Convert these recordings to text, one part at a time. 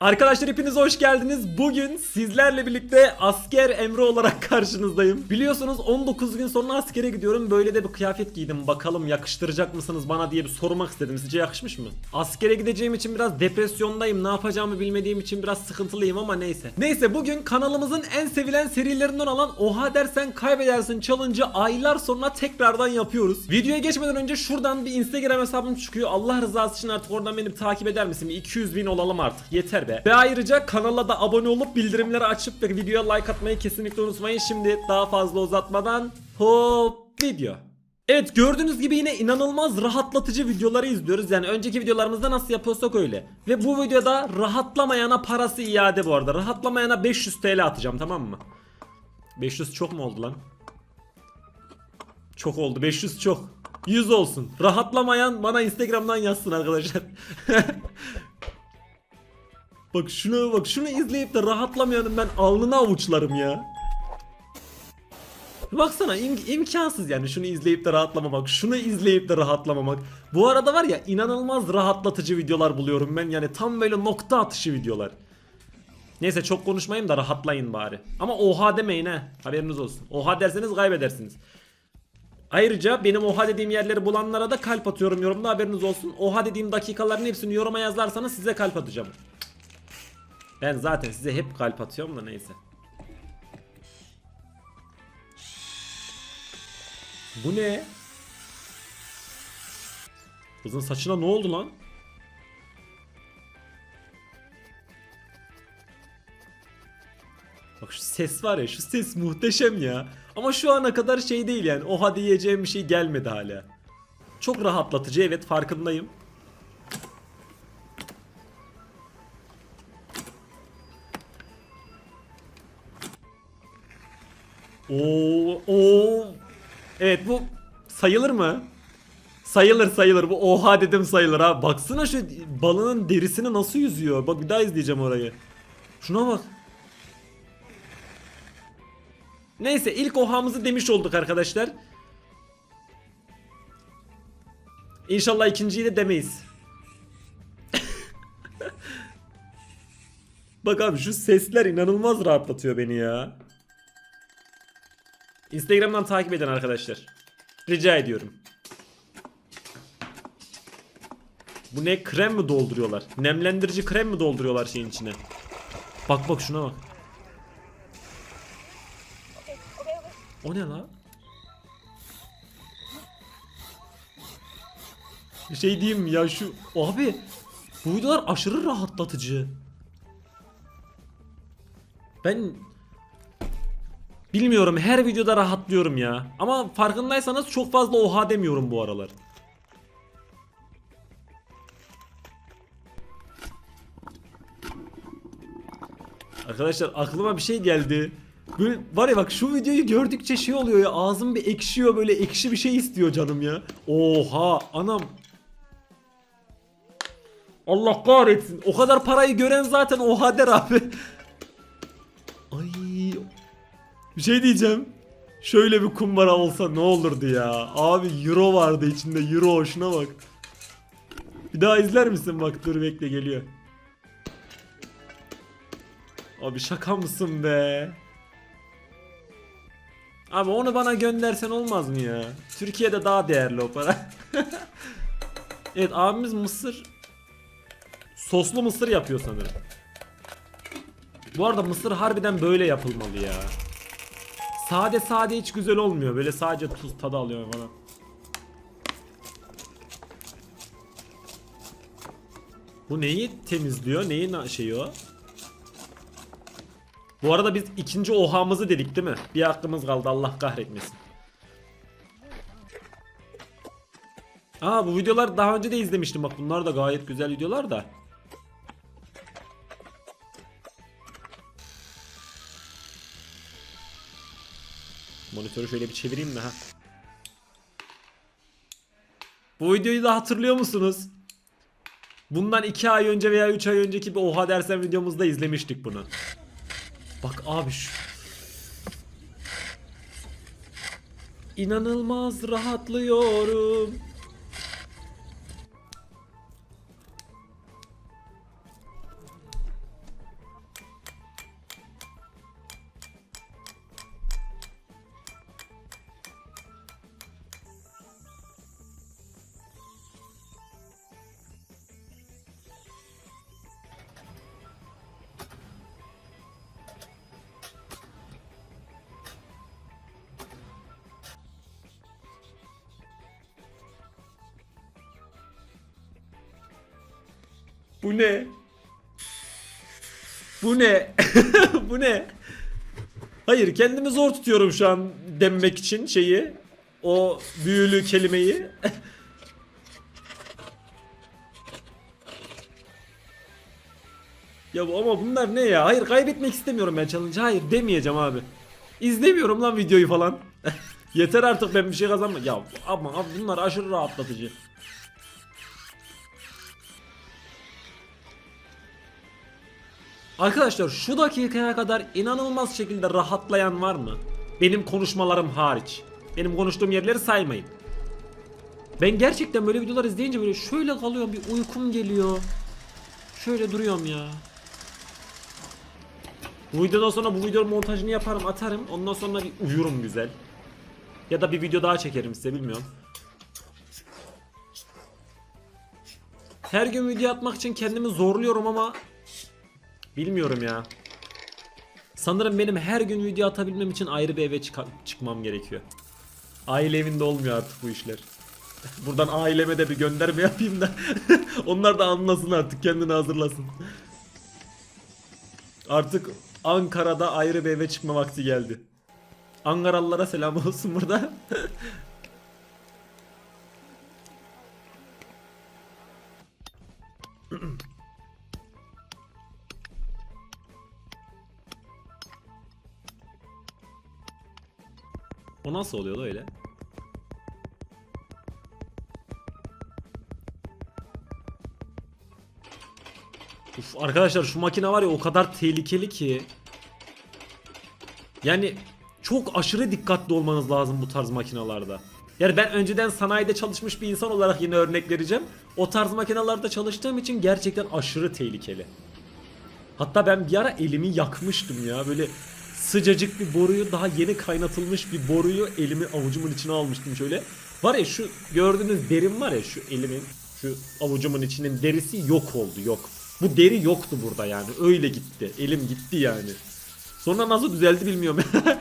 Arkadaşlar hepiniz hoş geldiniz. Bugün sizlerle birlikte asker Emre olarak karşınızdayım. Biliyorsunuz 19 gün sonra askere gidiyorum. Böyle de bir kıyafet giydim. Bakalım yakıştıracak mısınız bana diye bir sormak istedim. Sizce yakışmış mı? Askere gideceğim için biraz depresyondayım. Ne yapacağımı bilmediğim için biraz sıkıntılıyım ama neyse. Neyse bugün kanalımızın en sevilen serilerinden olan Oha dersen kaybedersin challenge'ı aylar sonra tekrardan yapıyoruz. Videoya geçmeden önce şuradan bir Instagram hesabım çıkıyor. Allah rızası için artık oradan beni takip eder misin? Bir 200 bin olalım artık. Yeter be. Ve ayrıca kanala da abone olup bildirimleri açıp ve videoya like atmayı kesinlikle unutmayın. Şimdi daha fazla uzatmadan hop video. Evet gördüğünüz gibi yine inanılmaz rahatlatıcı videoları izliyoruz. Yani önceki videolarımızda nasıl yapıyorsak öyle. Ve bu videoda rahatlamayana parası iade bu arada. Rahatlamayana 500 TL atacağım tamam mı? 500 çok mu oldu lan? Çok oldu 500 çok. 100 olsun. Rahatlamayan bana Instagram'dan yazsın arkadaşlar. bak şunu bak şunu izleyip de rahatlamayanın ben alnına avuçlarım ya. Baksana im- imkansız yani şunu izleyip de rahatlamamak, şunu izleyip de rahatlamamak. Bu arada var ya inanılmaz rahatlatıcı videolar buluyorum ben yani tam böyle nokta atışı videolar. Neyse çok konuşmayayım da rahatlayın bari. Ama oha demeyin ha haberiniz olsun. Oha derseniz kaybedersiniz. Ayrıca benim oha dediğim yerleri bulanlara da kalp atıyorum yorumda haberiniz olsun. Oha dediğim dakikaların hepsini yoruma yazarsanız size kalp atacağım. Ben zaten size hep kalp atıyorum da neyse. Bu ne? Kızın saçına ne oldu lan? Bak şu ses var ya şu ses muhteşem ya. Ama şu ana kadar şey değil yani. Oha diyeceğim bir şey gelmedi hala. Çok rahatlatıcı evet farkındayım. Oo, oo. Evet bu sayılır mı? Sayılır sayılır. Bu oha dedim sayılır ha. Baksana şu balığın derisini nasıl yüzüyor. Bak bir daha izleyeceğim orayı. Şuna bak. Neyse ilk ohamızı demiş olduk arkadaşlar. İnşallah ikinciyi de demeyiz. Bak abi şu sesler inanılmaz rahatlatıyor beni ya. Instagram'dan takip edin arkadaşlar. Rica ediyorum. Bu ne krem mi dolduruyorlar? Nemlendirici krem mi dolduruyorlar şeyin içine? Bak bak şuna bak. O ne la? Bir şey diyeyim ya şu abi bu videolar aşırı rahatlatıcı. Ben bilmiyorum her videoda rahatlıyorum ya. Ama farkındaysanız çok fazla oha demiyorum bu aralar. Arkadaşlar aklıma bir şey geldi. Böyle var ya bak şu videoyu gördükçe şey oluyor ya ağzım bir ekşiyor böyle ekşi bir şey istiyor canım ya. Oha anam. Allah kahretsin. O kadar parayı gören zaten oha der abi. Ay. Bir şey diyeceğim. Şöyle bir kumbara olsa ne olurdu ya. Abi euro vardı içinde euro şuna bak. Bir daha izler misin bak dur bekle geliyor. Abi şaka mısın be? Abi onu bana göndersen olmaz mı ya? Türkiye'de daha değerli o para. evet abimiz mısır soslu mısır yapıyor sanırım. Bu arada mısır harbiden böyle yapılmalı ya. Sade sade hiç güzel olmuyor. Böyle sadece tuz tadı alıyor falan. Bu neyi temizliyor? Neyin şeyi o? Bu arada biz ikinci ohamızı dedik değil mi? Bir hakkımız kaldı Allah kahretmesin. Aa bu videolar daha önce de izlemiştim bak bunlar da gayet güzel videolar da. Monitörü şöyle bir çevireyim mi ha? Bu videoyu da hatırlıyor musunuz? Bundan 2 ay önce veya 3 ay önceki bir oha dersen videomuzda izlemiştik bunu. Bak abi şu. İnanılmaz rahatlıyorum. Bu ne? Bu ne? Bu ne? Hayır kendimi zor tutuyorum şu an demek için şeyi. O büyülü kelimeyi. ya ama bunlar ne ya? Hayır kaybetmek istemiyorum ben challenge. Hayır demeyeceğim abi. İzlemiyorum lan videoyu falan. Yeter artık ben bir şey kazanma. Ya ama abi bunlar aşırı rahatlatıcı. Arkadaşlar şu dakikaya kadar inanılmaz şekilde rahatlayan var mı? Benim konuşmalarım hariç. Benim konuştuğum yerleri saymayın. Ben gerçekten böyle videolar izleyince böyle şöyle kalıyorum bir uykum geliyor. Şöyle duruyorum ya. Bu videodan sonra bu videonun montajını yaparım atarım. Ondan sonra bir uyurum güzel. Ya da bir video daha çekerim size bilmiyorum. Her gün video atmak için kendimi zorluyorum ama Bilmiyorum ya. Sanırım benim her gün video atabilmem için ayrı bir eve çıka- çıkmam gerekiyor. Aile evinde olmuyor artık bu işler. Buradan aileme de bir gönderme yapayım da onlar da anlasın artık kendini hazırlasın. Artık Ankara'da ayrı bir eve çıkma vakti geldi. Ankaralılara selam olsun burada. O nasıl oluyor da öyle? Uf, arkadaşlar şu makine var ya o kadar tehlikeli ki. Yani çok aşırı dikkatli olmanız lazım bu tarz makinalarda. Yani ben önceden sanayide çalışmış bir insan olarak yine örnek vereceğim. O tarz makinalarda çalıştığım için gerçekten aşırı tehlikeli. Hatta ben bir ara elimi yakmıştım ya. Böyle sıcacık bir boruyu daha yeni kaynatılmış bir boruyu elimi avucumun içine almıştım şöyle. Var ya şu gördüğünüz derim var ya şu elimin şu avucumun içinin derisi yok oldu yok. Bu deri yoktu burada yani öyle gitti. Elim gitti yani. Sonra nasıl düzeldi bilmiyorum.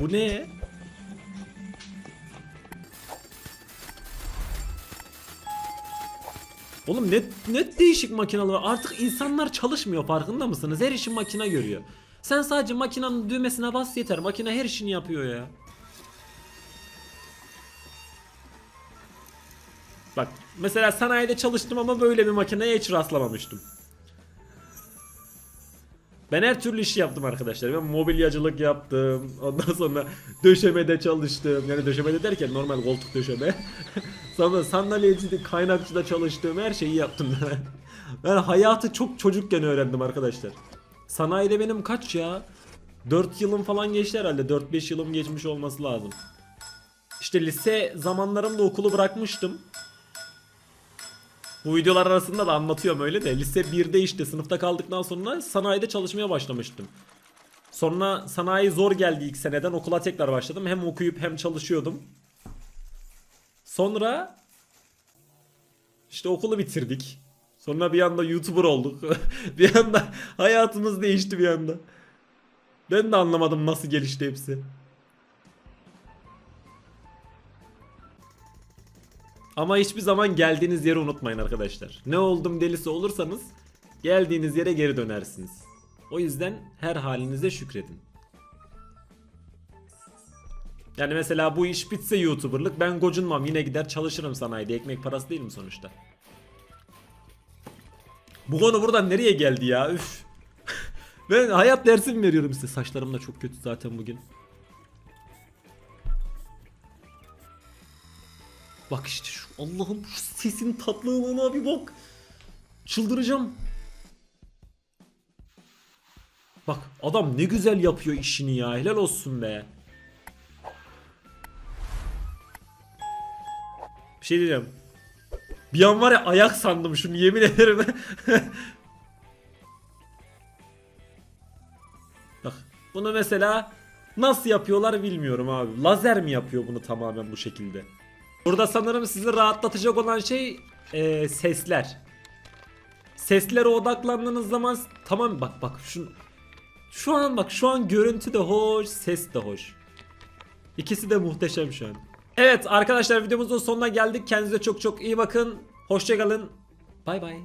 Bu ne? Oğlum ne, ne değişik makineler var. Artık insanlar çalışmıyor farkında mısınız? Her işi makine görüyor. Sen sadece makinenin düğmesine bas yeter. Makine her işini yapıyor ya. Bak mesela sanayide çalıştım ama böyle bir makineye hiç rastlamamıştım. Ben her türlü işi yaptım arkadaşlar. Ben mobilyacılık yaptım. Ondan sonra döşemede çalıştım. Yani döşemede derken normal koltuk döşeme. sonra sandalyecide, kaynakçıda çalıştım. Her şeyi yaptım ben. Ben hayatı çok çocukken öğrendim arkadaşlar. Sanayide benim kaç ya? 4 yılım falan geçti herhalde. 4-5 yılım geçmiş olması lazım. İşte lise zamanlarımda okulu bırakmıştım. Bu videolar arasında da anlatıyorum öyle de lise 1'de işte sınıfta kaldıktan sonra sanayide çalışmaya başlamıştım. Sonra sanayi zor geldi ilk seneden okula tekrar başladım. Hem okuyup hem çalışıyordum. Sonra işte okulu bitirdik. Sonra bir anda YouTuber olduk. bir anda hayatımız değişti bir anda. Ben de anlamadım nasıl gelişti hepsi. Ama hiçbir zaman geldiğiniz yeri unutmayın arkadaşlar. Ne oldum delisi olursanız geldiğiniz yere geri dönersiniz. O yüzden her halinize şükredin. Yani mesela bu iş bitse YouTuber'lık ben gocunmam yine gider çalışırım sanayide ekmek parası değil mi sonuçta? Bu konu buradan nereye geldi ya üf. ben hayat dersi mi veriyorum size saçlarım da çok kötü zaten bugün. Bak işte şu Allah'ım şu sesin tatlılığına bir bak. Çıldıracağım. Bak adam ne güzel yapıyor işini ya. Helal olsun be. Şey diyeceğim. Bir an var ya ayak sandım şunu yemin ederim. Bak bunu mesela nasıl yapıyorlar bilmiyorum abi. Lazer mi yapıyor bunu tamamen bu şekilde? Burada sanırım sizi rahatlatacak olan şey e, sesler. Seslere odaklandığınız zaman tamam bak bak şunu Şu an bak şu an görüntü de hoş, ses de hoş. İkisi de muhteşem şu an. Evet arkadaşlar videomuzun sonuna geldik. Kendinize çok çok iyi bakın. Hoşçakalın. Bay bay.